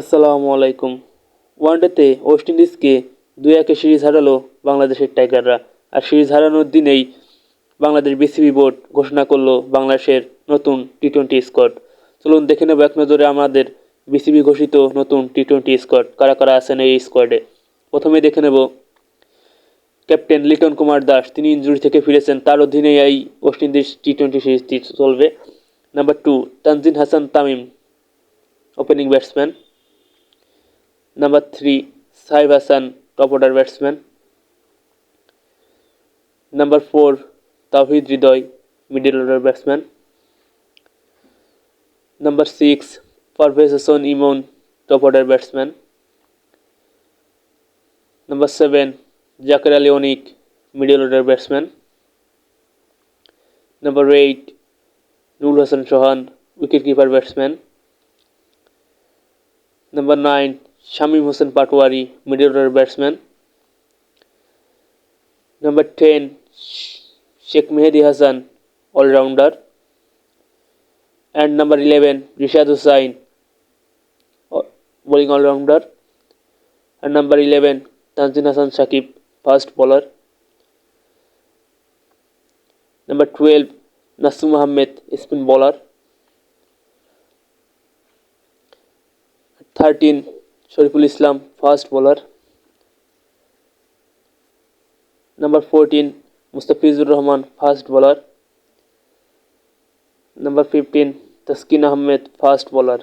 আসসালামু আলাইকুম। ওয়ানডেতে ওয়েস্ট ইন্ডিজকে দুই একে সিরিজ হারালো বাংলাদেশের টাইগাররা। আর সিরিজ হারানোর দিনেই বাংলাদেশ বিসিবি বোর্ড ঘোষণা করল বাংলাদেশের নতুন টি টোয়েন্টি স্কোয়াড। চলুন দেখে নেব এক নজরে আমাদের বিসিবি ঘোষিত নতুন টি টোয়েন্টি স্কোয়াড। কারা কারা আছেন এই স্কোয়াডে? প্রথমে দেখে নেব ক্যাপ্টেন লিটন কুমার দাস। তিনি ইঞ্জুরি থেকে ফিরেছেন। তার অধীনেই এই ওয়েস্ট ইন্ডিজ টি টোয়েন্টি সিরিজটি চলবে। Number two, Tanzid Hasan Tamim, opening batsman. Number three Saif Hasan top order batsman number four Towhid Hridoy middle order batsman number six Parvez Hasan Emon top order batsman number seven Jaker Ali Anik middle order batsman number eight Nurul Hasan Sohan wicket keeper batsman number nine Shamim Hossain Patwari middle order batsman number ten Sheikh Mahedi Hasan all rounder and number eleven Rishad Hussain bowling all rounder and number eleven Tanzim Hasan Sakib fast bowler number twelve Nasum Ahmed spin bowler thirteen Shoriful Islam, fast bowler. Number fourteen Mustafizur Rahman, fast bowler. Number fifteen Taskin Ahmed, fast bowler.